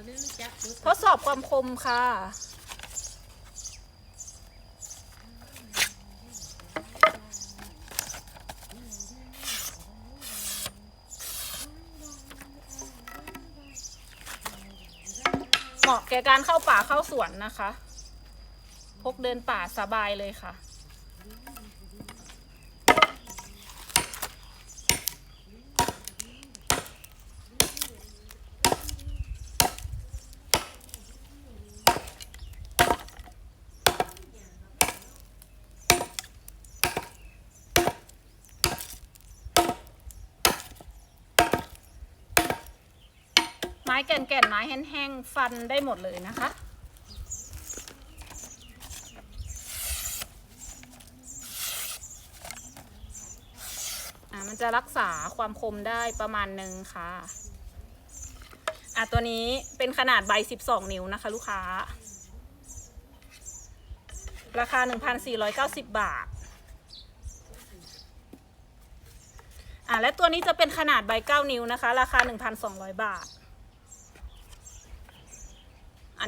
ก็ไม่รู้จักทดสอบความคมค่ะ เหมาะแก่การเข้าป่าเข้าสวนนะคะ พกเดินป่าสบายเลยค่ะ ไม้แก่นๆไม้แห้งๆฟันได้หมดเลยนะคะ อ่ามันจะรักษาความคมได้ประมาณหนึ่งค่ะ อะตัวนี้เป็นขนาดใบ 12 นิ้วนะคะ ลูกค้า ราคา 1,490 บาทอะและตัวนี้จะเป็นขนาดใบ 9 นิ้วนะคะ ราคา 1,200 บาท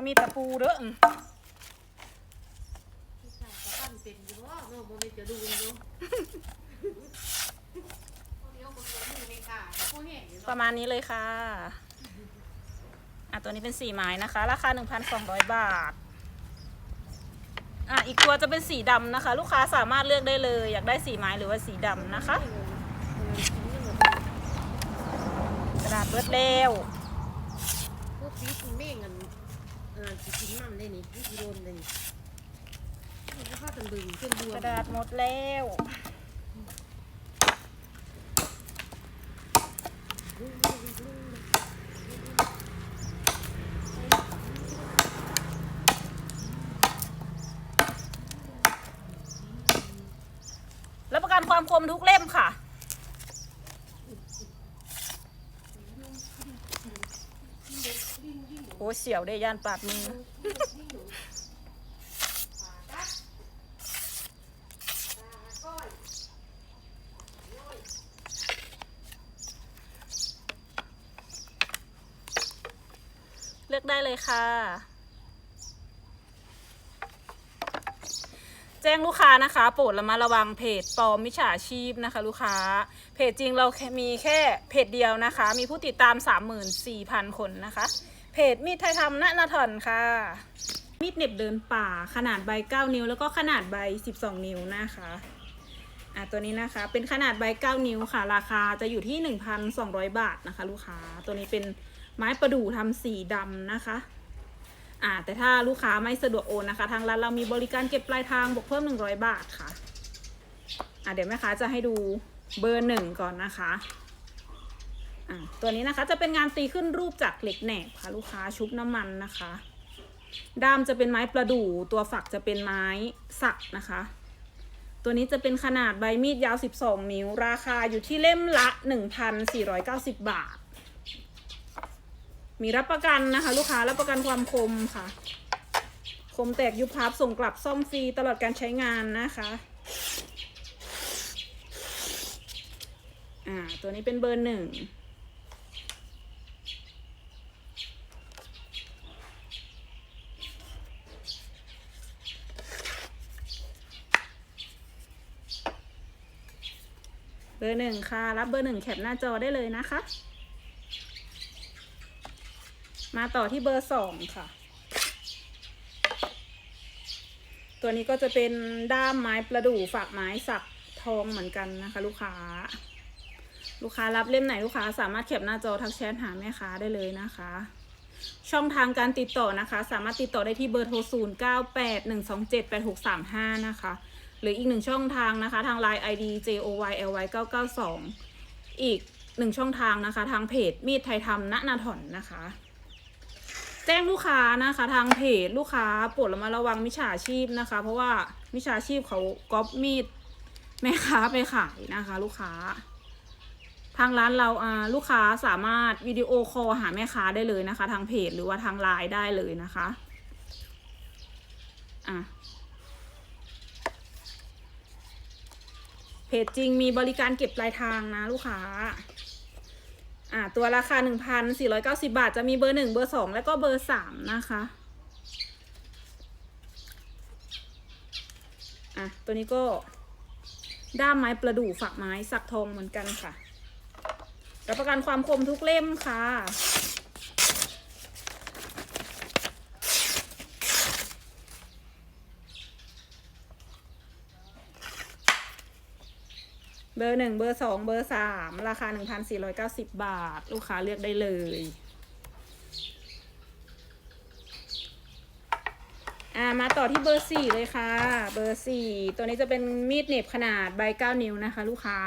ห้งอยู่ปเนาะระมาณนี้เลยค่ะ อะ ตัวนี้เป็นสีไม้นะคะ ราคา 1,200 บาท อะ อีกตัวจะเป็นสีดำนะคะ ลูกค้าสามารถเลือกได้เลย อยากได้สีไม้หรือว่าสีดำนะคะ กระดาษเบิดแล้วพวกพีชเม่งกัน เออสิกินมันได้นี่พี่โดนได้นี่มันก็เข้ากันบึงขึ้นบวกระดาษหมดแล้วรับประกันความคมทุกเล่มค่ะ อ้เสียวได้ย่านปาดมือเลือกได้เลยค่ะ แจ้งลูกค้านะคะ โปรดระมัดระวังเพจปลอมมิจฉาชีพนะคะ ลูกค้า เพจจริงเรามีแค่เพจเดียวนะคะ มีผู้ติดตาม 34,000 คนนะคะ เพจมีดไทยทำณนาถอนค่ะ มีดเน็บเดินป่าขนาดใบ 9 นิ้ว แล้วก็ขนาดใบ 12 นิ้วนะคะอะตัวนี้นะคะเป็นขนาดใบ 9 นิ้วค่ะ ราคาจะอยู่ที่ 1,200 บาทนะคะ ลูกค้าตัวนี้เป็นไม้ประดู่ทำสีดำนะคะอ่าแต่ถ้าลูกค้าไม่สะดวกโอนนะคะ ทางร้านเรามีบริการเก็บปลายทางบวกเพิ่ม 100 บาทค่ะอ่าเดี๋ยวแม่ค้าจะให้ดูเบอร์หนึ่งก่อนนะคะ ตัวนี้นะคะจะเป็นงานตีขึ้นรูปจากเหล็กแหนบค่ะลูกค้าชุบน้ำมันนะคะ ด้ามจะเป็นไม้ประดู่ตัวฝักจะเป็นไม้สักนะคะ ตัวนี้จะเป็นขนาดใบมีดยาว 12 นิ้ว ราคาอยู่ที่เล่มละ 1,490 บาท มีรับประกันนะคะ ลูกค้ารับประกันความคมค่ะ คมแตกยุบพับส่งกลับซ่อมฟรีตลอดการใช้งานนะคะอ่าตัวนี้เป็นเบอร์หนึ่ง เบอร์หนึ่งค่ะ รับเบอร์หนึ่งแคปหน้าจอได้เลยนะคะ มาต่อที่เบอร์สองค่ะ ตัวนี้ก็จะเป็นด้ามไม้ประดู่ฝักไม้สักทองเหมือนกันนะคะ ลูกค้า ลูกค้ารับเล่มไหนลูกค้าสามารถแคปหน้าจอทักแชทหาแม่ค้าได้เลยนะคะช่องทางการติดต่อนะคะ สามารถติดต่อได้ที่เบอร์โทร 0 9 8 1 2 7 8 6 3 5 นะคะ หรืออีกหนึ่งช่องทางนะคะ ทาง Line ID JOYLY 992 อีกหนึ่งช่องทางนะคะ ทางเพจมีดไทยทำณนาถอนนะคะ แจ้งลูกค้านะคะทางเพจลูกค้าโปรดระมัดระวังมิจฉาชีพนะคะ เพราะว่ามิจฉาชีพเขาก๊อปมีดแม่ค้าไปขายนะคะ ลูกค้า ทางร้านเราอ่าลูกค้าสามารถวิดีโอคอลหาแม่ค้าได้เลยนะคะ ทางเพจหรือว่าทางไลน์ได้เลยนะคะอะ เพจจริงมีบริการเก็บปลายทางนะลูกค้า อ่าตัวราคา 1,490 บาท จะมีเบอร์ 1 เบอร์ 2 แล้วก็เบอร์ 3 นะคะ อะ ตัวนี้ก็ด้ามไม้ประดู่ฝักไม้สักทองเหมือนกันค่ะ รับประกันความคมทุกเล่มค่ะ เบอร์หนึ่งเบอร์สองเบอร์สามราคาหนึ่งพันสี่ร้อยเก้าสิบบาท ลูกค้าเลือกได้เลย อ่ามาต่อที่เบอร์สี่เลยค่ะ เบอร์สี่ตัวนี้จะเป็นมีดเน็บขนาดใบเก้านิ้วนะคะ ลูกค้า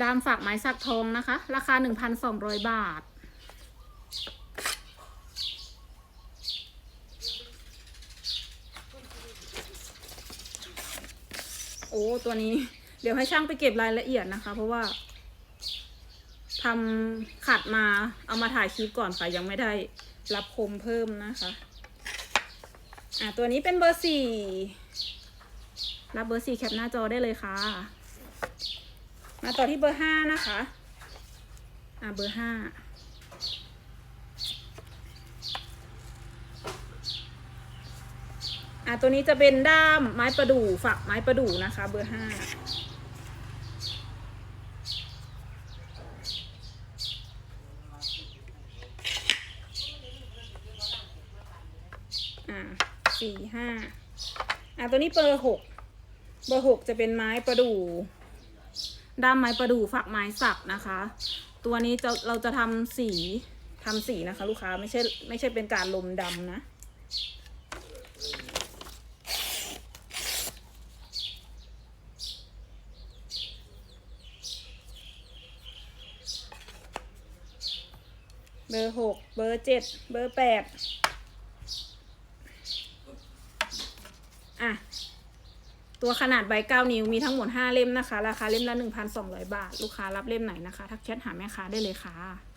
ดามฝากไม้สักทองนะคะ ราคาหนึ่งพันสองร้อยบาทโอ้ ตัวนี้ เดี๋ยวให้ช่างไปเก็บรายละเอียดนะคะ เพราะว่าทำขัดมาเอามาถ่ายคลิปก่อนค่ะ ยังไม่ได้รับคมเพิ่มนะคะอะตัวนี้เป็นเบอร์สี่รับเบอร์สี่แคปหน้าจอได้เลยค่ะ มาต่อที่เบอร์ห้านะคะ อะเบอร์ห้าอะตัวนี้จะเป็นด้ามไม้ประดู่ฝักไม้ประดู่นะคะ เบอร์ห้า สี่ห้าอะตัวนี้เบอร์หกเบอร์หกจะเป็นไม้ประดู่ด้ามไม้ประดู่ฝักไม้สักนะคะ ตัวนี้จะเราจะทำสีทำสีนะคะ ลูกค้าไม่ใช่ไม่ใช่เป็นการลมดำนะ เบอร์หกเบอร์เจ็ดเบอร์แปด อะ ตัวขนาดใบเก้านิ้วมีทั้งหมดห้าเล่มนะคะ ราคาเล่มละหนึ่งพันสองร้อยบาท ลูกค้ารับเล่มไหนนะคะ ทักแชทหาแม่ค้าได้เลยค่ะ